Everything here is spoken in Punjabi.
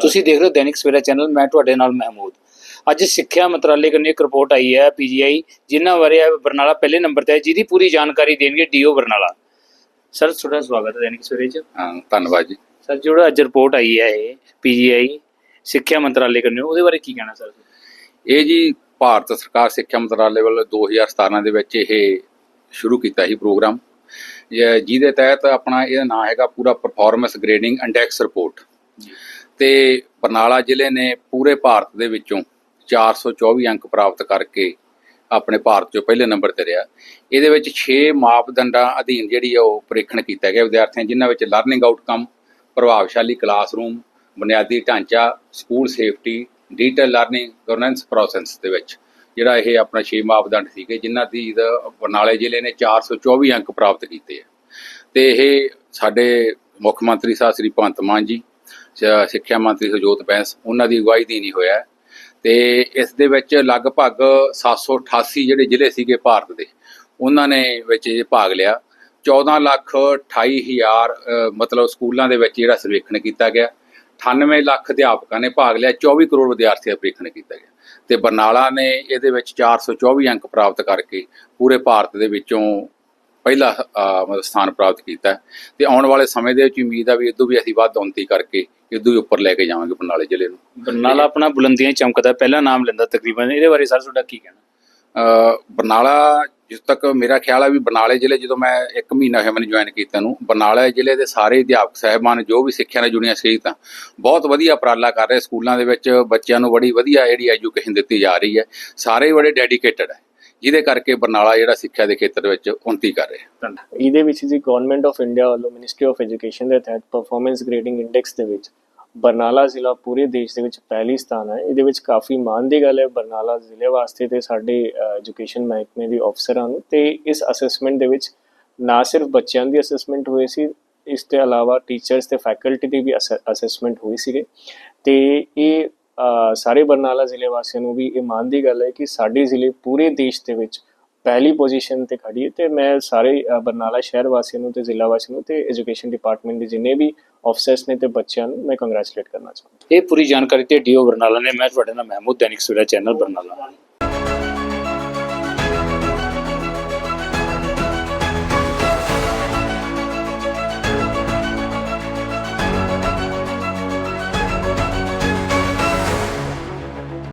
ਤੁਸੀਂ ਦੇਖ ਰਹੇ ਹੋ ਦੈਨਿਕ ਸਵੇਰਾ ਚੈਨਲ ਮੈਂ ਤੁਹਾਡੇ ਨਾਲ ਮਹਿਮੂਦ। ਅੱਜ ਸਿੱਖਿਆ ਮੰਤਰਾਲੇ ਕੰਨੀ ਇੱਕ ਰਿਪੋਰਟ ਆਈ ਹੈ ਪੀਜੀਆਈ ਜਿਨ੍ਹਾਂ ਬਾਰੇ ਬਰਨਾਲਾ ਪਹਿਲੇ ਨੰਬਰ ਤੇ ਹੈ ਜਿਹਦੀ ਪੂਰੀ ਜਾਣਕਾਰੀ ਦੇਣਗੇ ਡੀਓ ਬਰਨਾਲਾ। ਸਰ ਤੁਹਾਡਾ ਸਵਾਗਤ ਹੈ ਦੈਨਿਕ ਸਵੇਰੇ ਚ। ਹਾਂ ਧੰਨਵਾਦ ਜੀ। ਸਰ ਜਿਹੜਾ ਅੱਜ ਰਿਪੋਰਟ ਆਈ ਹੈ ਇਹ ਪੀਜੀਆਈ ਸਿੱਖਿਆ ਮੰਤਰਾਲੇ ਕੰਨੀ ਉਹਦੇ ਬਾਰੇ ਕੀ ਕਹਿਣਾ ਸਰ? ਇਹ ਜੀ ਭਾਰਤ ਸਰਕਾਰ ਸਿੱਖਿਆ ਮੰਤਰਾਲੇ ਵੱਲੋਂ 2017 ਦੇ ਵਿੱਚ ਇਹ ਸ਼ੁਰੂ ਕੀਤਾ ਸੀ ਪ੍ਰੋਗਰਾਮ। ਜਿਹਦੇ ਤਹਿਤ ਆਪਣਾ ਇਹਦਾ ਨਾਮ ਹੈਗਾ ਪੂਰਾ ਪਰਫਾਰਮੈਂਸ ਗ੍ਰੇਡਿੰਗ ਇੰਡੈਕਸ ਰਿਪੋਰਟ ਤੇ ਬਰਨਾਲਾ ਜ਼ਿਲ੍ਹੇ ਨੇ ਪੂਰੇ ਭਾਰਤ ਦੇ ਵਿੱਚੋਂ 424 ਅੰਕ ਪ੍ਰਾਪਤ ਕਰਕੇ ਆਪਣੇ ਭਾਰਤ 'ਚੋਂ ਪਹਿਲੇ ਨੰਬਰ ਤੇ ਰਿਹਾ। ਇਹਦੇ ਵਿੱਚ 6 ਮਾਪਦੰਡਾਂ ਅਧੀਨ ਜਿਹੜੀ ਆ ਉਹ ਪ੍ਰੀਖਣ ਕੀਤਾ ਗਿਆ। ਵਿਦਿਆਰਥੀਆਂ, ਜਿਨ੍ਹਾਂ ਵਿੱਚ ਲਰਨਿੰਗ ਆਊਟਕਮ ਪ੍ਰਭਾਵਸ਼ਾਲੀ ਕਲਾਸਰੂਮ ਬੁਨਿਆਦੀ ਢਾਂਚਾ school safety digital learning governance process ਦੇ ਵਿੱਚ ਜਿਹੜਾ ਇਹ ਆਪਣਾ 6 ਮਾਪਦੰਡ ਸੀਗੇ, ਜਿਨ੍ਹਾਂ ਦੀ ਬਰਨਾਲੇ ਜ਼ਿਲ੍ਹੇ ਨੇ 424 ਅੰਕ ਪ੍ਰਾਪਤ ਕੀਤੇ ਆ। ਤੇ ਇਹ ਸਾਡੇ ਮੁੱਖ ਮੰਤਰੀ ਸਾਹਿਬ ਸ੍ਰੀ ਭਗਵੰਤ ਮਾਨ ਜੀ ਸਿੱਖਿਆ ਮੰਤਰੀ ਹਰਜੋਤ ਬੈਂਸ, ਉਹਨਾਂ ਦੀ ਅਗਵਾਈ ਦੀ ਨਹੀਂ ਹੋਇਆ। ਹੈ। ਤੇ ਇਸ ਦੇ ਵਿੱਚ ਲਗਭਗ 788 ਜਿਹੜੇ ਜ਼ਿਲ੍ਹੇ ਸੀਗੇ ਭਾਰਤ ਦੇ, ਉਹਨਾਂ ਨੇ ਵਿੱਚ ਇਹ ਭਾਗ ਲਿਆ। 14 ਲੱਖ 28 ਹਜ਼ਾਰ ਮਤਲਬ ਸਕੂਲਾਂ ਦੇ ਵਿੱਚ ਜਿਹੜਾ ਸਰਵੇਖਣ ਕੀਤਾ ਗਿਆ। 98 ਲੱਖ ਅਧਿਆਪਕਾਂ ਨੇ ਭਾਗ ਲਿਆ 24 ਕਰੋੜ ਵਿਦਿਆਰਥੀਆਂ ਦਾ ਪ੍ਰੀਖਣ ਕੀਤਾ ਗਿਆ। ਤੇ ਬਰਨਾਲਾ ਨੇ ਇਹਦੇ ਵਿੱਚ 424 ਅੰਕ ਪ੍ਰਾਪਤ ਕਰਕੇ ਪੂਰੇ ਭਾਰਤ ਦੇ ਵਿੱਚੋਂ ਪਹਿਲਾ ਮਤਲਬ ਸਥਾਨ ਪ੍ਰਾਪਤ ਕੀਤਾ। ਹੈ ਤੇ ਆਉਣ ਵਾਲੇ ਸਮੇਂ ਦੇ ਵਿੱਚ ਉਮੀਦ ਆ ਵੀ ਇਦੋਂ ਵੀ ਅਸੀਂ ਵੱਧ ਉન્નਤੀ ਕਰਕੇ ਇਦੋਂ ਵੀ ਉੱਪਰ ਲੈ ਕੇ ਜਾਵਾਂਗੇ ਬਰਨਾਲੇ ਜ਼ਿਲ੍ਹੇ ਨੂੰ। ਬਰਨਾਲਾ ਆਪਣਾ ਬੁਲੰਦੀਆਂ ਚਮਕਦਾ ਪਹਿਲਾ ਨਾਮ ਲੈਂਦਾ ਤਕਰੀਬਨ। ਇਹਦੇ ਬਾਰੇ ਸਰ ਤੁਹਾਡਾ ਕੀ ਕਹਿਣਾ? ਬਰਨਾਲਾ ਜਿਸ ਤੱਕ ਮੇਰਾ ਖਿਆਲ ਹੈ ਵੀ ਬਰਨਾਲੇ ਜ਼ਿਲ੍ਹੇ ਜਦੋਂ ਮੈਂ 1 ਮਹੀਨਾ ਹੋਇਆ ਮੈਨੂੰ ਜੁਆਇਨ ਕੀਤਾ ਨੂੰ ਬਰਨਾਲਾ ਜ਼ਿਲ੍ਹੇ ਦੇ ਸਾਰੇ ਅਧਿਆਪਕ ਸਹਿਬਾਨ ਜੋ ਵੀ ਸਿੱਖਿਆ ਨਾਲ ਜੁੜੀਆਂ ਸਹੇਲੀਆਂ ਬਹੁਤ ਵਧੀਆ ਉਪਰਾਲਾ ਕਰ ਰਹੇ। ਸਕੂਲਾਂ ਦੇ ਵਿੱਚ ਬੱਚਿਆਂ ਨੂੰ ਬੜੀ ਵਧੀਆ ਜਿਹੜੀ ਐਜੂਕੇਸ਼ਨ ਦਿੱਤੀ ਜਾ ਰਹੀ ਹੈ। ਸਾਰੇ ਬੜੇ ਡੈਡੀਕੇਟਡ ਹੈ ਜਿਹਦੇ ਕਰਕੇ ਬਰਨਾਲਾ ਜਿਹੜਾ ਸਿੱਖਿਆ ਦੇ ਖੇਤਰ ਵਿੱਚ ਉਨਤੀ ਕਰ ਰਿਹਾ। ਇਹਦੇ ਵਿੱਚ ਜੀ ਗਵਰਨਮੈਂਟ ਆਫ ਇੰਡੀਆ ਵੱਲੋਂ ਮਿਨਿਸਟਰੀ ਆਫ ਐਜੂਕੇਸ਼ਨ ਦੇ ਤਹਿਤ ਪਰਫਾਰਮੈਂਸ ਗ੍ਰੇਡਿੰਗ ਇੰਡੈਕਸ ਦੇ ਵਿੱਚ ਬਰਨਾਲਾ ਜ਼ਿਲ੍ਹਾ ਪੂਰੇ ਦੇਸ਼ ਦੇ ਵਿੱਚ ਪਹਿਲੀ ਸਥਾਨ ਹੈ। ਇਹਦੇ ਵਿੱਚ ਕਾਫੀ ਮਾਣ ਦੀ ਗੱਲ ਹੈ। ਬਰਨਾਲਾ ਜ਼ਿਲ੍ਹੇ ਵਾਸਤੇ ਤੇ ਸਾਡੇ ਐਜੂਕੇਸ਼ਨ ਮਹਿਕਮੇ ਦੇ ਅਫਸਰਾਂ ਨੂੰ ਤੇ ਇਸ ਅਸੈਸਮੈਂਟ ਦੇ ਵਿੱਚ ਨਾ ਸਿਰਫ ਬੱਚਿਆਂ ਦੀ ਅਸੈਸਮੈਂਟ ਹੋਈ ਸੀ, ਇਸ ਤੋਂ ਇਲਾਵਾ ਟੀਚਰਸ ਤੇ ਫੈਕਲਟੀ ਦੀ ਵੀ ਅਸੈਸਮੈਂਟ ਹੋਈ ਸੀਗੇ। ਤੇ ਇਹ ਸਾਰੇ ਬਰਨਾਲਾ ਜ਼ਿਲ੍ਹੇ ਵਾਸੀਆਂ ਨੂੰ ਵੀ ਇਹ ਮਾਣ ਦੀ ਗੱਲ ਹੈ ਕਿ ਸਾਡੇ ਜ਼ਿਲ੍ਹੇ ਪੂਰੇ ਦੇਸ਼ ਦੇ ਵਿੱਚ ਪਹਿਲੀ ਪੋਜੀਸ਼ਨ ਤੇ ਖੜੀ ਹੈ ਤੇ ਮੈਂ ਸਾਰੇ ਬਰਨਾਲਾ ਸ਼ਹਿਰ ਵਾਸੀਆਂ ਨੂੰ ਤੇ ਜ਼ਿਲ੍ਹਾ ਵਾਸੀਆਂ ਨੂੰ ਤੇ ਐਜੂਕੇਸ਼ਨ ਡਿਪਾਰਟਮੈਂਟ ਦੇ ਜਿੰਨੇ ਵੀ ਅਫਸਰਸ ਨੇ ਤੇ ਬੱਚਿਆਂ ਨੂੰ ਮੈਂ ਕੰਗ੍ਰੈਚੁਲੇਟ ਕਰਨਾ ਚਾਹੁੰਦਾ ਇਹ ਪੂਰੀ ਜਾਣਕਾਰੀ ਤੇ ਡੀਓ ਬਰਨਾਲਾ ਨੇ, ਮੈਂ ਤੁਹਾਡੇ ਨਾਲ ਮਹਿਮੂਦ ਦੈਨਿਕ ਸਵੇਰਾ ਚੈਨਲ ਬਰਨਾਲਾ।